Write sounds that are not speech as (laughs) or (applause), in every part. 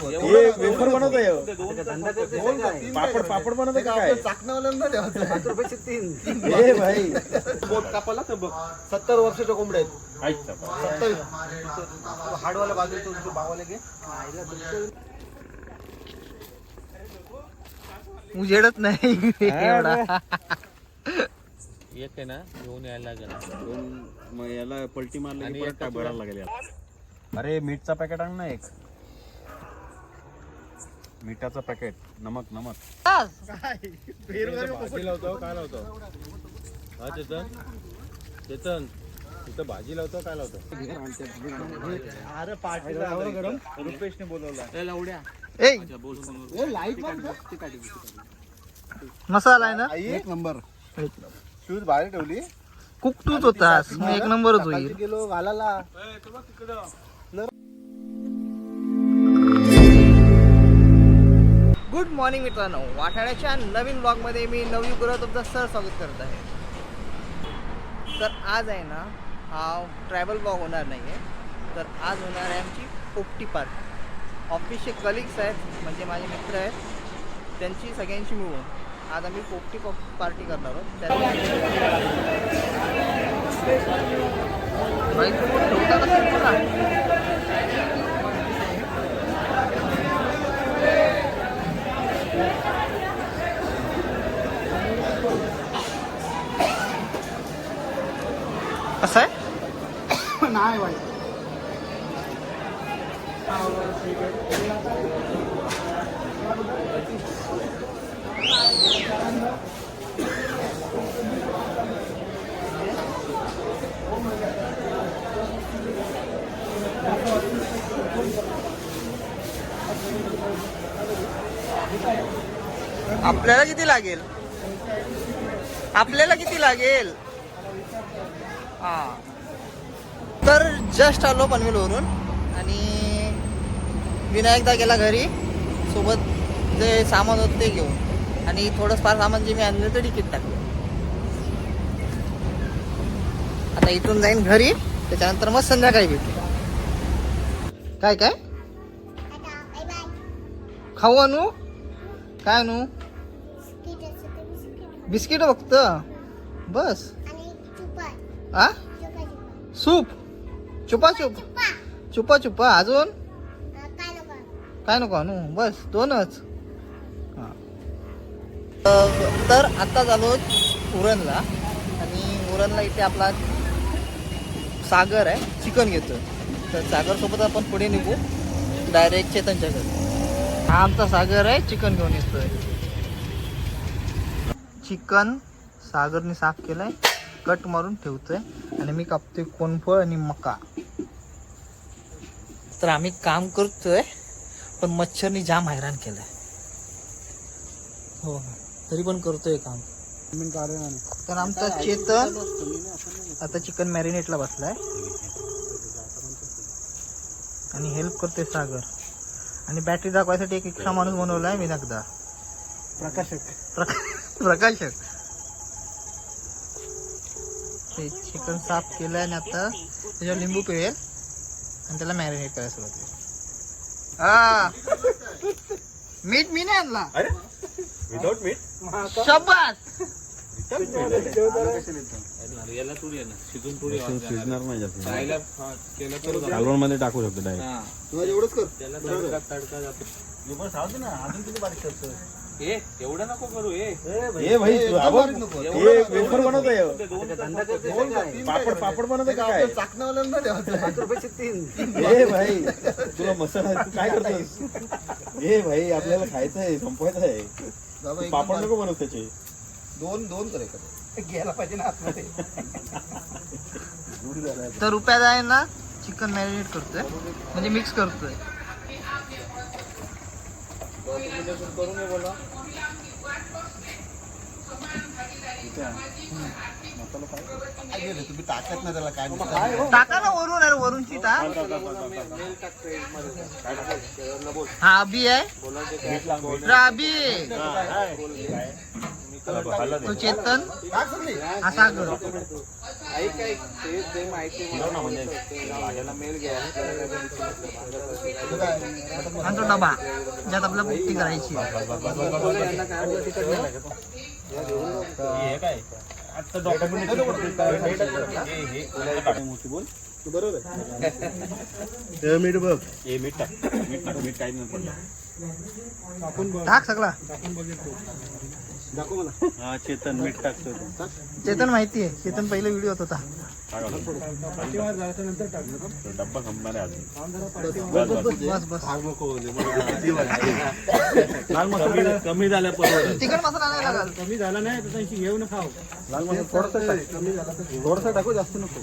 हे वेफर बनवतोय हो. पापड पापड बनवतोय का काय? हे भाई. बोट कापाला तर बघ. सत्तर वर्षाच्या कोंबड्या आहेत. सत्तर. हाडवाला बावाला घे. उजेडत नाही. एवढा. एक आहे ना घेऊन यायला लागेल. दोन मग याला पलटी मारली आणि एक काय भरायला लागेल याला. अरे मीठचा पॅकेट आण ना एक. मिठाचं पॅकेट नमक नमक. भाजी लावतो काय लावतो? हा चेतन? चेतन तिथं भाजी लावतो काय लावतो? अरे पाठीला गरम रुपेशने बोलवला. ए मसाला आहे ना? एक नंबर. शूज बाहेर ठेवली. कुक तूच होतास मग एक नंबरच होईल. गेलो घालायला. गुड मॉर्निंग मित्रांनो. वाटाण्याच्या नवीन ब्लॉगमध्ये मी नवी गुरु तुमचं सर स्वागत करत आहे. तर आज आहे ना हा ट्रॅव्हल ब्लॉग होणार नाही आहे तर आज होणार आहे आमची पोपटी पार्टी ऑफिसचे कलिग्स आहेत म्हणजे माझे मित्र आहेत. त्यांची सगळ्यांची मिळून आज आम्ही पोपटी पार्टी करणार आहोत. त्या आपल्याला किती लागेल? आपल्याला किती लागेल? हा. तर जस्ट आलो पनवेलवरून आणि विनायकदा गेला घरी सोबत जे सामान होतं ते घेऊन. आणि थोडं फार सामान जे मी आणलं ते तिकीट टाकलं. आता इथून जाईन घरी त्याच्यानंतर मग संध्याकाळी भेटू. काय काय? खाऊ आणू काय आणू बिस्किट फक्त? बस. आ? सूप. चुपा चुप. चुपा. चुपा अजून? काय नको आणू? बस दोनच. हा. तर आता झालो उरणला. आणि उरणला इथे आपला सागर आहे. चिकन घेतो तर सागर सोबत आपण पुढे निघू. डायरेक्ट चेतनच्या घरी. हा आमचा सागर आहे. चिकन घेऊन येतोय. चिकन सागरने साफ केलंय. कट मारून ठेवतोय. आणि मी कापतोय कोनफळ आणि मका. तर आम्ही काम करतोय पण मच्छरनी जाम हैराण केलंय. हो तरी पण करतोय काम. तर आमचा चेतन आता चिकन मॅरिनेटला बसलाय. आणि हेल्प करतोय सागर. आणि बॅटरी दाखवायसाठी एक एक्स्ट्रा माणूस बनवलाय विनाकदा. प्रकाशक. प्रका- प्रकाशक. ते चिकन साफ केलंय आणि आता त्याच्यावर लिंबू पिळेल. आणि त्याला मॅरिनेट करायला सुरुवात केली. हा. मीठ मी नाही आणला. विदाउट मीठ शबात याला थोडी आहे ना शिजून थोडी शिजणार नाही जास्त. राहायला हा, केलं तर झालं. कालवणमध्ये टाकू शकतो डायरेक्ट. तुला एवढंच कर. त्याला तडका तडका जातो. अजून किती बारीक करतो ए एवढं नको करू ए. हे भाई तू आवाज नको. हे वेफर बनवतोय. दोन का तीन पापड पापड बनवतोय का काय? चाकणावाल्यांना ठेवायचं तीन. भाई तुला मसाला तू काय करतोस? हे भाई आपल्याला खायचं आहे संपवायचं आहे. पापड. नको बनव त्याचे. दोन दोन कर एखादं. घ्यायला पाहिजे ना आतमध्ये. तर रुपयात आहे ना चिकन मॅरिनेट करतोय. म्हणजे मिक्स करतोय. करून बोला. तुम्ही टाकत ना त्याला काय नुसतं. टाका ना वरून आहे वरूनची टाक टाक हा अभि आहे. अभि. तो चेतन. हा सागर आणि तो डबा ज्यात आपल्याला बुकिंग करायची मीठ बघ. टाक सगळा. दाखव मला. हा चेतन मीठ टाकतो चेतन माहिती आहे. चेतन पहिले व्हिडिओ होत होता. डब्बा बस बस नको म्हणजे कमी कमी झाल्या परवडत तिखट मसाला नाही लागल कमी झाला नाही तर त्यांची घेऊन खाऊ लाल मसाला थोडसा थोडसा टाकू जास्त नको.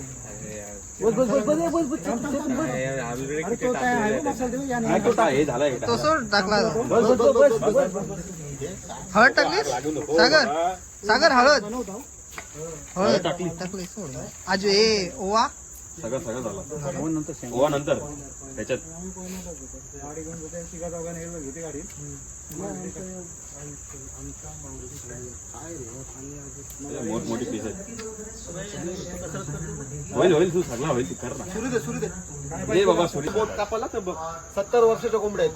तो सोड टाकला हळद टाकलीस सागर सागर हळद हळद टाकली सोड आज ए ओवा सगळं सगळं झालं. ओवा नंतर त्याच्यात. मोठमोठी पीस आहेत होईल होईल तू सगळा होईल तू कर ना. सुरू दे सुरू दे. दे बाबा सुरी. पोट कापाला तर बघ सत्तर वर्षाच्या कोंबड्या आहेत.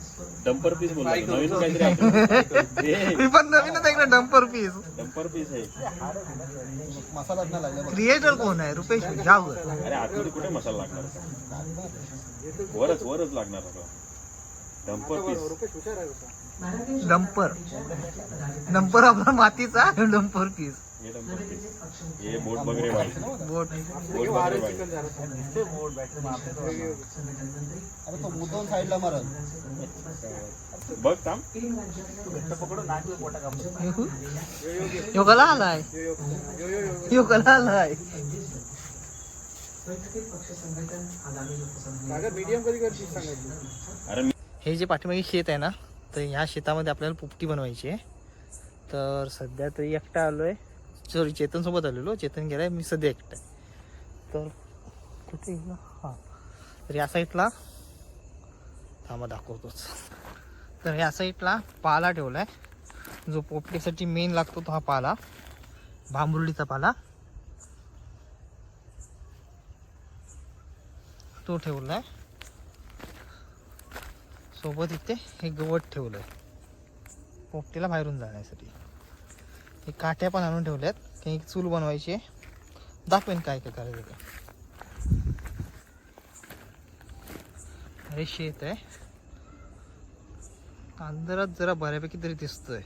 डंपर पीस बोलला तो. नवीन काहीतरी (laughs) मी पण नवीनच ऐकलं डंपर पीस डंपर पीस आहे. मसालाच नाही लागला बघ. क्रिएटर कोण आहे? रुपेश जावर अरे आतमध्ये कुठे मसाला लागणार? वरच वरच लागणार सगळं डंपर पीस डंपर डंपर आपला मातीचा (laughs) डंपर पीस हे पीस हे बोट बगरे बोट. बोट साईडला मारल. बघ थांब. यो आलाय यो आलाय. हे जे पाठीमागे शेत आहे ना तर ह्या शेतामध्ये आपल्याला पोपटी बनवायची आहे. तर सध्या तरी एकटा आलो सॉरी चेतन चेतनसोबत आलेलो. चेतन गेलाय मी सध्या एकटा आहे. तर कुठे हां. तर या साईडला थांबा दाखवतोच. तर या साईडला पाला ठेवला आहे जो पोपटीसाठी मेन लागतो तो हा पाला. भांबुर्डीचा पाला. तो ठेवला आहे सोबत इथे हे गवत ठेवलं आहे पोपटीला बाहेरून जाण्यासाठी. हे काठ्या पण आणून ठेवल्यात. काही चूल बनवायची आहे. दाखवेन काय काय करायचं ते. अरे शेत आहे. अंधारात जरा बऱ्यापैकी तरी दिसतोय.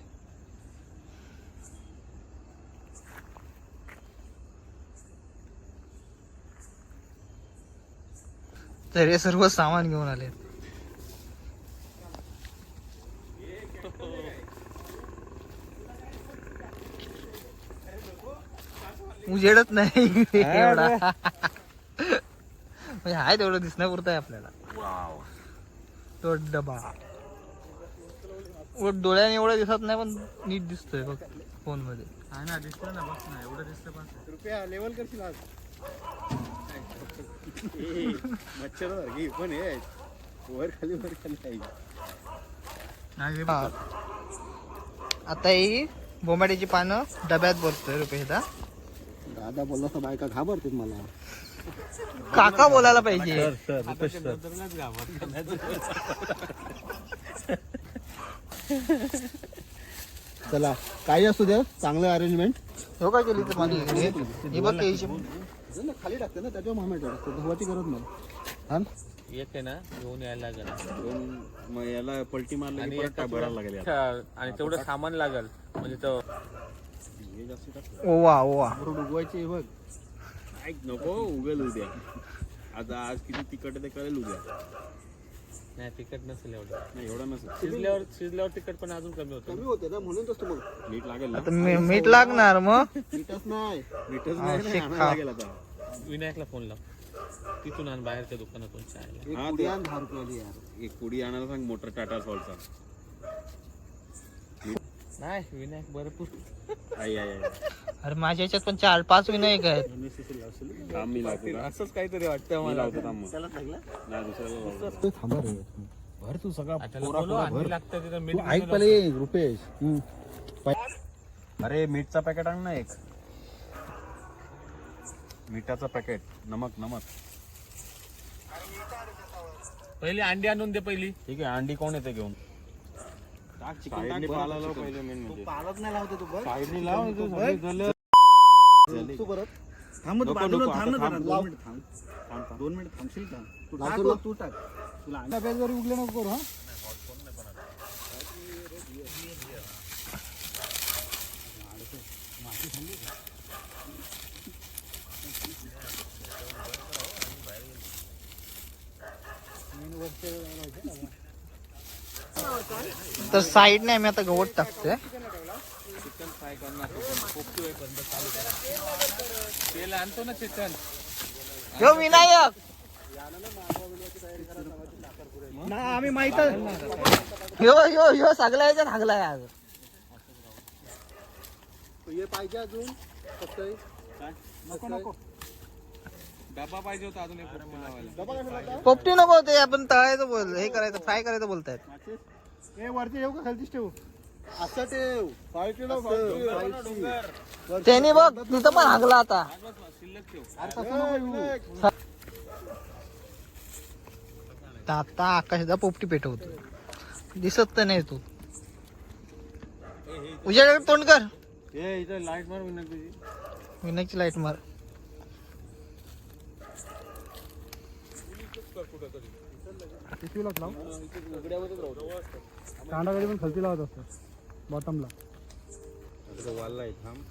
तर हे सर्व सामान घेऊन आले उजेडत नाही. एवढा. म्हणजे आहे तेवढं दिसण्यापुरतं आहे आपल्याला तो डबा. व डोळ्याने एवढं दिसत नाही पण नीट दिसतोय बघ फोनमध्ये रुपया लेवल करशील आज मच्छर पण. हे वर खाली वर खाली. आता ही. बोंबाडीची पानं डब्यात भरतोय रुपये दादा बोलला तर बायका घाबरतील मला. काका बोलायला पाहिजे. चला काही असू द्या चांगलं अरेंजमेंट हो काय केली तर हे केळीची खाली टाकते ना त्याच्यावर मामेट टाकते धुवाची गरज नाही. हा? एक आहे ना घेऊन यायला लागेल. मग याला पलटी मारली आणि एका भरायला लागेल. आणि तेवढं सामान लागल. म्हणजे तो जास्त टाक. ओवा ओवा. रोड उगवायची बघ. ऐक नको उगेल उद्या. आता आज किती तिखट ते कळेल उद्या. नाही तिखट नसेल एवढं. नाही एवढा नसेल. शिजल्यावर शिजल्यावर तिखट पण अजून कमी होतं. कमी होते ना म्हणून तसं मग. मीठ लागेल ना? आता मी- मीठ लागणार मग? मीठच नाही. मीठच नाही. ना, शेक आणायला खा. लागेल आता. विनायकला फोन लाव. तिथून आण बाहेरच्या दुकानातून चायला एक हा, ते- आण दहा रुपयाली यार. एक पुडी आणायला सांग मोटर टाटा सॉल्टचा नाही विनायक आई अरे माझ्या याच्यात पण चार पाच विनायक आहेत. थांब मी लावतो का? असंच काहीतरी वाटतं मला लावतो थांब मग. नाही, दुसऱ्याला लावतो. थांबा रे. भर तू सगळा पोरा पोरा भर. तू ऐक पहिले रुपेश. अरे मीठचा पॅकेट आण ना एक. मिठाचा पॅकेट नमक नमक. पहिली अंडी आणून दे पहिली. ठीक आहे अंडी कोण येते घेऊन? साईडने पाला लाव पहिले मेन म्हणजे. पालक नाही लावते तू बघ. साईडने लाव सगळी. तू परत. थांब तू बाजूला थांब ना जरा. दोन मिनिट थांब. दोन मिनिट थांबशील का? तू टाक तू टाक. तुला अंडा प्याज जरी उगले नको करू हा. तर साईडने आम्ही आता गवत टाकतोय. यो विनायक! ना आम्ही माहीत यो यो यो सगळ्या याच्यात हागलाय आज. हे पाहिजे अजून फक्त नको नको. डबा पाहिजे होता अजून पोपटी नको ते आपण तळायचं बोल हे करायचं फ्राय करायचं बोलतायत. हे वरती ठेवू का? खालतीच ठेवू. असं ठेव. फायटी नको त्याने बघ तिथं पण हागला आता. आता आकाशदा पोपटी पेटवतो. दिसत तर नाही तू. उजेड तोंड कर. लाइट मार विनायकची. लाइट मार. पिशवीलाच लाव. कांदा कधी पण खालती लावत असतो. बॉटमला वाला आहे थांब.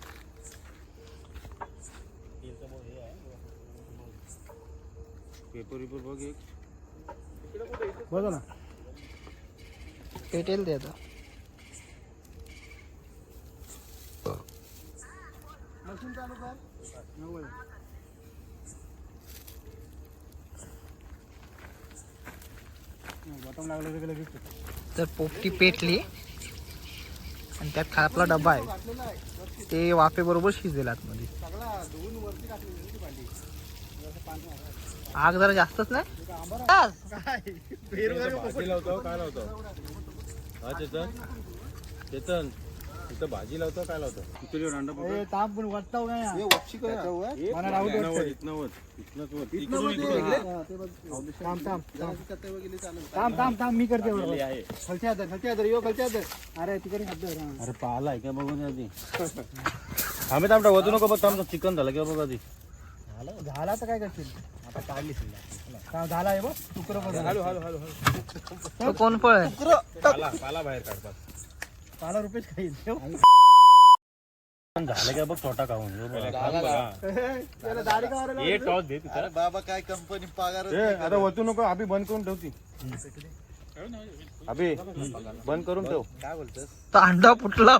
पेपर विपर बघ एक. बघा ना. पेटेल ते आता. मशीन चालू कर. बॉटम लागलं तर लगेच तर पोपटी पेटली. आणि त्यात खा- आपला डबा आहे. ते वाफेबरोबर शिजलेला आतमध्ये आग जरा जास्तच नाही? चेतन. तिथं भाजी लावतो काय लावतो? अंडा ए, ताप पण वाटता हो काय मला राहू दे इथनं वर, इथनं वर. इथनंच वर. इकडून इकडे. थांब थांब थांब. थांब थांब थांब मी करते बरोबर. आहे. खालच्या हातात खालच्या हातात यो खालच्या हातात. अरे तिकडे हात धर, हा. अरे पाहिला आहे का बघून आधी? आम्ही थांबता वजू नको बघ थांबतो चिकन झालं किंवा बघ आधी. झालं झाला तर काय करशील? आता काढली का झाला आहे बघ. तुकडं बघ हॅलो हॅलो हॅलो तो कोण आहे पाला पाला बाहेर काढतात खाईल. पण झालं का बघ छोटा खाऊन. (laughs) त्याला दाढी का टॉस दे तिथं. बाबा काय कंपनी पगार ए, आता वचू नको अभि बंद करून ठेवती. अभि बंद करून ठेव. काय बोलतोस? तर अंडा फुटला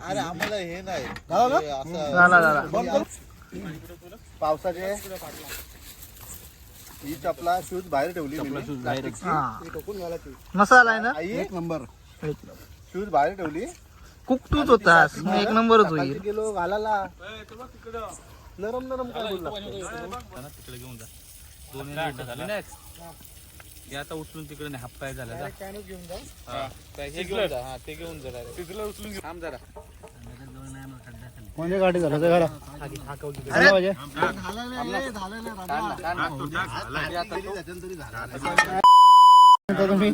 अरे आम्हाला हे नाही. झाला झाला पावसाचे ही चपला शूज बाहेर ठेवली मी. हा ती टोकून घालायची मसाला आहे ना? आई एक नंबर. शूज बाहेर ठेवली. कुकटूच होतास मग एक नंबरच होईल. गेलो घालायला. नरम नरम काय बोलला? तिकडे घेऊन जा. दोन मिनिटं झाले. ना हे आता उचलून तिकडे हाफ पाय झाला जा. हा. हे घेऊन जा हा ते घेऊन जा direct. तिथलं उचलून घेऊन थांब जरा. कोणत्या गाठी झालं? ते घाला झालं पाहिजे. तुम्ही?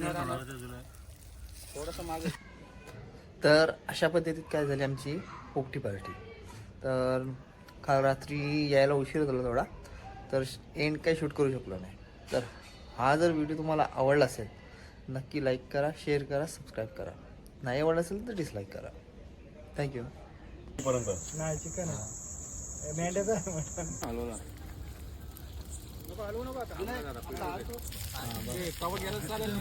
तर अशा पद्धतीत काय झाली आमची पोपटी पार्टी. तर काल रात्री यायला उशीर झाला थोडा. तर एंड काही शूट करू शकलो नाही. तर हा जर व्हिडिओ तुम्हाला आवडला असेल नक्की लाईक करा शेअर करा सबस्क्राईब करा. नाही आवडला असेल तर डिसलाईक करा. थँक्यू नाही चिकन मेंढ्याचं हलवला कवर गेलं चालेल